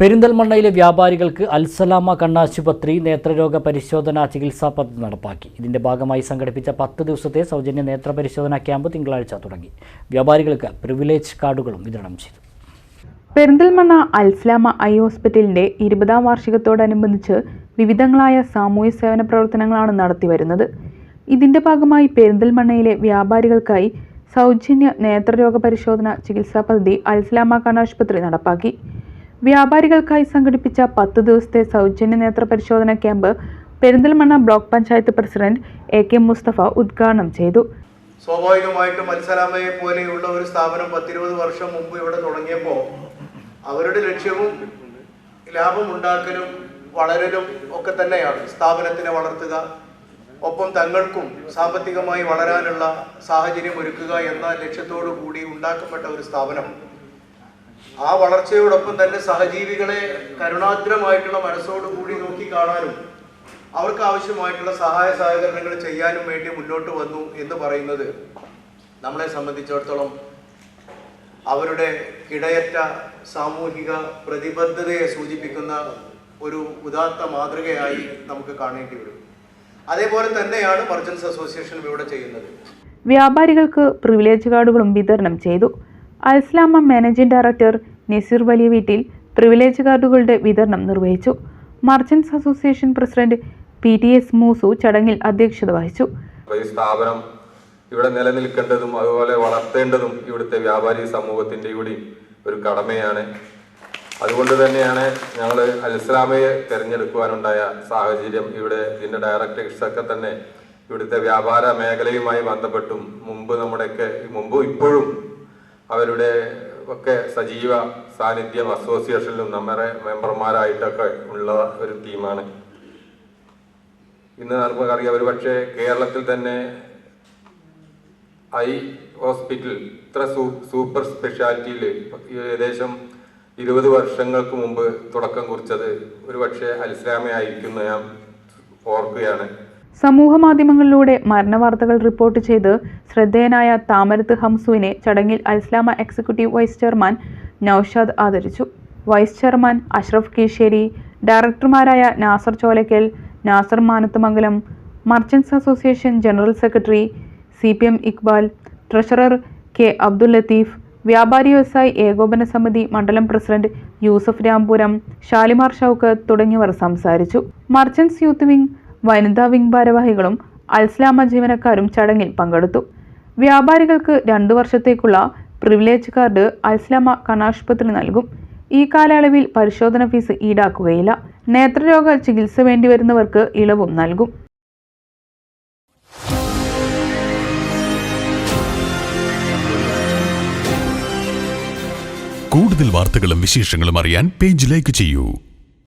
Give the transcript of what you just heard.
പെരിന്തൽമണ്ണയിലെ വ്യാപാരികൾക്ക് അൽസലാമ കണ്ണാശുപത്രി നേത്രരോഗ പരിശോധനാ ചികിത്സാ പദ്ധതി നടപ്പാക്കി. ഇതിന്റെ ഭാഗമായി സംഘടിപ്പിച്ച പത്ത് ദിവസത്തെ സൗജന്യ നേത്ര പരിശോധനാ ക്യാമ്പ് തിങ്കളാഴ്ച തുടങ്ങി. വ്യാപാരികൾക്ക് പ്രിവിലേജ് കാർഡുകളും വിതരണം ചെയ്തു. പെരിന്തൽമണ്ണ അൽസലാമ ഐ ഹോസ്പിറ്റലിന്റെ ഇരുപതാം വാർഷികത്തോടനുബന്ധിച്ച് വിവിധങ്ങളായ സാമൂഹ്യ സേവന പ്രവർത്തനങ്ങളാണ് നടത്തിവരുന്നത് ഇതിന്റെ ഭാഗമായി പെരിന്തൽമണ്ണയിലെ വ്യാപാരികൾക്കായി സൗജന്യ നേത്രരോഗ പരിശോധന ചികിത്സാ പദ്ധതി അൽസലാമ കണ്ണാശുപത്രി നടപ്പാക്കി. വ്യാപാരികൾക്കായി സംഘടിപ്പിച്ച പത്ത് ദിവസത്തെ സൗജന്യ നേത്ര പരിശോധന camp Perinthalmanna block panchayat president A K Mustafa ഉദ്ഘാടനം ചെയ്തു. സ്വാഭാവികമായിട്ടും മത്സരാമയെ പോലെയുള്ള ഒരു സ്ഥാപനം പത്തിരുപത് വർഷം മുമ്പ് ഇവിടെ തുടങ്ങിയപ്പോൾ അവരുടെ ലക്ഷ്യവും ലാഭം ഉണ്ടാക്കലും വളരലും ഒക്കെ തന്നെയാണ് സ്ഥാപനത്തിനെ വളർത്തുക. ഒപ്പം തങ്ങൾക്കും സാമ്പത്തികമായി വളരാനുള്ള സാഹചര്യം ഒരുക്കുക എന്ന ലക്ഷ്യത്തോടു കൂടി ഉണ്ടാക്കപ്പെട്ട ഒരു സ്ഥാപനം. ആ വളർച്ചയോടൊപ്പം തന്നെ സഹജീവികളെ കരുണാദ്രമായിട്ടുള്ള മനസ്സോടുകൂടി നോക്കി കാണാനും അവർക്ക് ആവശ്യമായിട്ടുള്ള സഹായ സഹകരണങ്ങൾ ചെയ്യാനും വേണ്ടി മുന്നോട്ട് വന്നു എന്ന് പറയുന്നത് നമ്മളെ സംബന്ധിച്ചിടത്തോളം അവരുടെ കിടയറ്റ സാമൂഹിക പ്രതിബദ്ധതയെ സൂചിപ്പിക്കുന്ന ഒരു ഉദാത്ത മാതൃകയായി നമുക്ക് കാണേണ്ടി വരും. അതേപോലെ തന്നെയാണ് മർച്ചൻസ് അസോസിയേഷൻ ഇവിടെ ചെയ്യുന്നത്. വ്യാപാരികൾക്ക് പ്രിവിലേജ് കാർഡുകളും വിതരണം ചെയ്തു. അൽസ്ലാമ മാനേജിംഗ് ഡയറക്ടർ നസീർ വലിയ വീട്ടിൽ പ്രിവിലേജ് കാർഡുകളുടെ വിതരണം നിർവഹിച്ചു. Merchants association president P T S Moosu ചടങ്ങിൽ അധ്യക്ഷത വഹിച്ചു. സ്ഥാപനം ഇവിടെ നിലനിൽക്കേണ്ടതും അതുപോലെ വളർത്തേണ്ടതും ഇവിടുത്തെ വ്യാപാരി സമൂഹത്തിന്റെ കൂടി ഒരു കടമയാണ്. അതുകൊണ്ട് തന്നെയാണ് ഞങ്ങൾ അൽസ്ലാമയെ തിരഞ്ഞെടുക്കുവാനുണ്ടായ സാഹചര്യം ഇവിടെ ഇതിന്റെ ഡയറക്ടേഴ്സ് ഒക്കെ തന്നെ ഇവിടുത്തെ വ്യാപാര മേഖലയുമായി ബന്ധപ്പെട്ടും മുമ്പ് നമ്മുടെയൊക്കെ മുമ്പും ഇപ്പോഴും അവരുടെ ഒക്കെ സജീവ സാന്നിധ്യം അസോസിയേഷനിലും നമ്മുടെ മെമ്പർമാരായിട്ടൊക്കെ ഉള്ള ഒരു ടീമാണ്. ഇന്ന് നമുക്കറിയാം ഒരു പക്ഷേ കേരളത്തിൽ തന്നെ ഐ ഹോസ്പിറ്റൽ ഇത്ര സൂപ്പർ സ്പെഷ്യാലിറ്റിയിൽ ഏകദേശം ഇരുപത് വർഷങ്ങൾക്ക് മുമ്പ് തുടക്കം കുറിച്ചത് ഒരു പക്ഷേ അൽസ്ലാമയായിരിക്കും എന്ന് ഞാൻ ഓർക്കുകയാണ്. സമൂഹ മാധ്യമങ്ങളിലൂടെ മരണവാർത്തകൾ റിപ്പോർട്ട് ചെയ്ത് ശ്രദ്ധേയനായ താമരത്ത് ഹംസുവിനെ ചടങ്ങിൽ Alsalama executive vice chairman Naushad ആദരിച്ചു. Vice chairman Ashraf Keeshery ഡയറക്ടർമാരായ Nasar Cholakkal Nasar Manathumangalam merchants association general secretary C P M Iqbal treasurer K Abdul Latheef വ്യാപാരി വ്യവസായി ഏകോപന സമിതി മണ്ഡലം പ്രസിഡന്റ് യൂസഫ് രാംപുരം ഷാലിമാർ ഷൗക്കത്ത് തുടങ്ങിയവർ സംസാരിച്ചു. മർച്ചൻസ് യൂത്ത് വിംഗ് വനിതാ വിംഗ് ഭാരവാഹികളും അൽസ്ലാമ ജീവനക്കാരും ചടങ്ങിൽ പങ്കെടുത്തു. വ്യാപാരികൾക്ക് രണ്ടു വർഷത്തേക്കുള്ള പ്രിവിലേജ് കാർഡ് അൽസ്ലാമ കണാശുപത്രി നൽകും. ഈ കാലയളവിൽ പരിശോധന ഫീസ് ഈടാക്കുകയില്ല. നേത്രരോഗ ചികിത്സ വേണ്ടിവരുന്നവർക്ക് ഇളവും നൽകും. കൂടുതൽ വാർത്തകളും വിശേഷങ്ങളും അറിയാൻ പേജ് ലൈക്ക് ചെയ്യൂ.